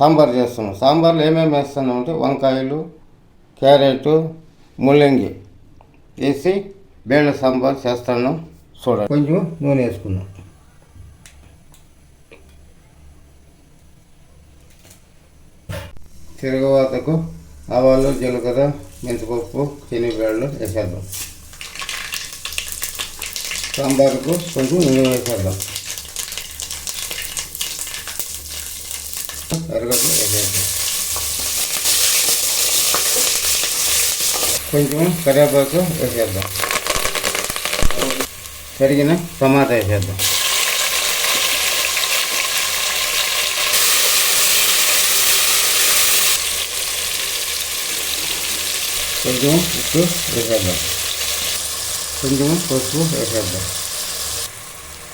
సాంబార్ చేస్తున్నాం. సాంబార్లో ఏమేమి వేస్తున్నాం అంటే వంకాయలు క్యారెట్ ముల్లంగి వేసి బేళ్ళ సాంబార్ చేస్తాను చూడండి. కొంచెం నూనె వేసుకున్నాం తిరగవాతకు ఆవాలు జీలకర్ర మెంతిపప్పు శనగబేళ్ళు వేసేద్దాం. సాంబార్కు కొంచెం నూనె వేసేద్దాం. ఎరగడ్డలు వేసేద్దాం కొంచెం కరివేపాకు వేసేద్దాం. కరిగిన టమాటా వేసేద్దాం. కొంచెం ఉప్పు వేసేద్దాం. కొంచెం పసుపు వేసేద్దాం.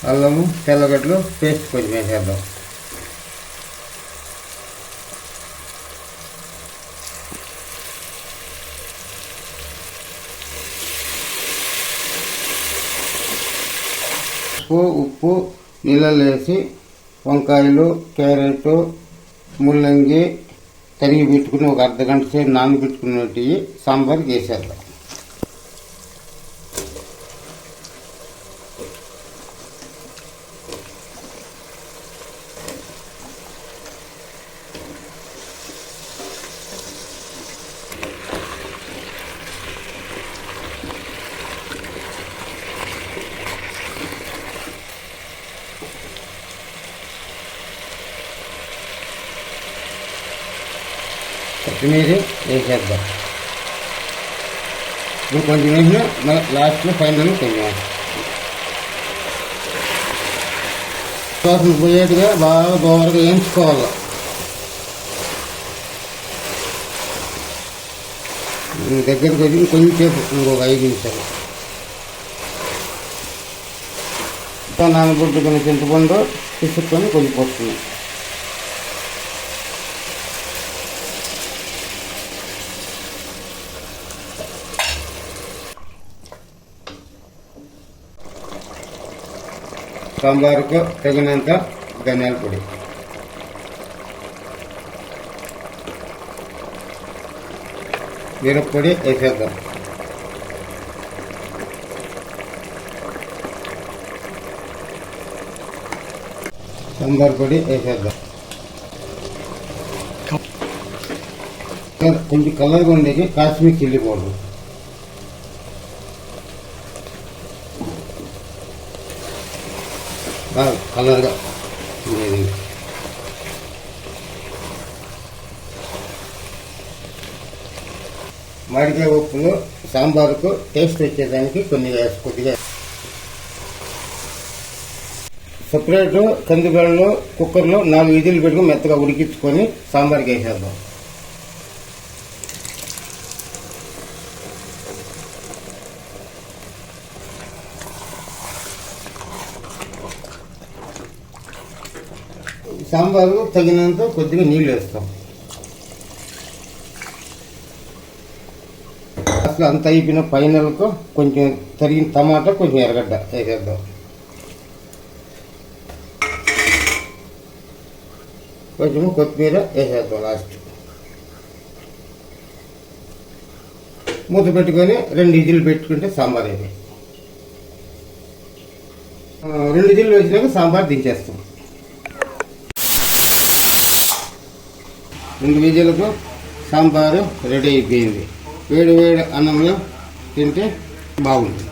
అల్లము తెల్లగడ్డలు పేస్ట్ కొంచెం వేసేద్దాం. పసుపు ఉప్పు నీళ్ళలేసి వేసి వంకాయలు క్యారెట్ ముల్లంగి తరిగి పెట్టుకుని ఒక అర్ధ గంట సేపు నానబెట్టుకున్నట్టు సాంబార్ వేసేద్దాం కొత్తిమీర వేసేద్దాం. ఇప్పుడు కొంచెం వేసిన లాస్ట్లో ఫైనల్ కొంచెం వాసన పోయేట్టుగా బాగా దోరగా వేయించుకోవాలి. దగ్గరికి వచ్చి కొంచెంసేపు ఇంకొక ఐదు నిమిషాలు. ఇంకా నానబెట్టుకుని చింతపండు తీసుకొని కొంచెం పోస్తున్నాం సాంబారుకు తగినంత ధనియాల పొడి. మిరప్పొడి వేసేద్దాం. సాంబార్ పొడి వేసేద్దాం. కొంచెం కలర్గా ఉండేది కాశ్మీర్ చిల్లీ పౌడర్. కలర్గా. ఉండేది మామిడికాయ ఉప్పులు సాంబార్కు టేస్ట్ వచ్చేదానికి కొన్ని కొద్దిగా సపరేటు కందిబెళ్ళలో కుక్కర్లో నాలుగు విధులు పెట్టుకుని మెత్తగా ఉడికించుకొని సాంబార్కి వేసేద్దాం. సాంబారు తగినంత కొద్దిగా నీళ్ళు వేస్తాం. అసలు అంత అయిపోయిన ఫైనల్కు కొంచెం తరిగిన టమాటా కొంచెం ఎర్రగడ్డ వేసేద్దాం. కొంచెం కొత్తిమీర వేసేద్దాం లాస్ట్ మూత పెట్టుకొని రెండు ఇజిల్ పెట్టుకుంటే సాంబార్ అయిపోయి రెండు ఇజిల్ వచ్చినాక సాంబార్ దించేస్తాం. రెండు విజులకు సాంబారు రెడీ అయిపోయింది. వేడి వేడి అన్నంలో తింటే బాగుంటుంది.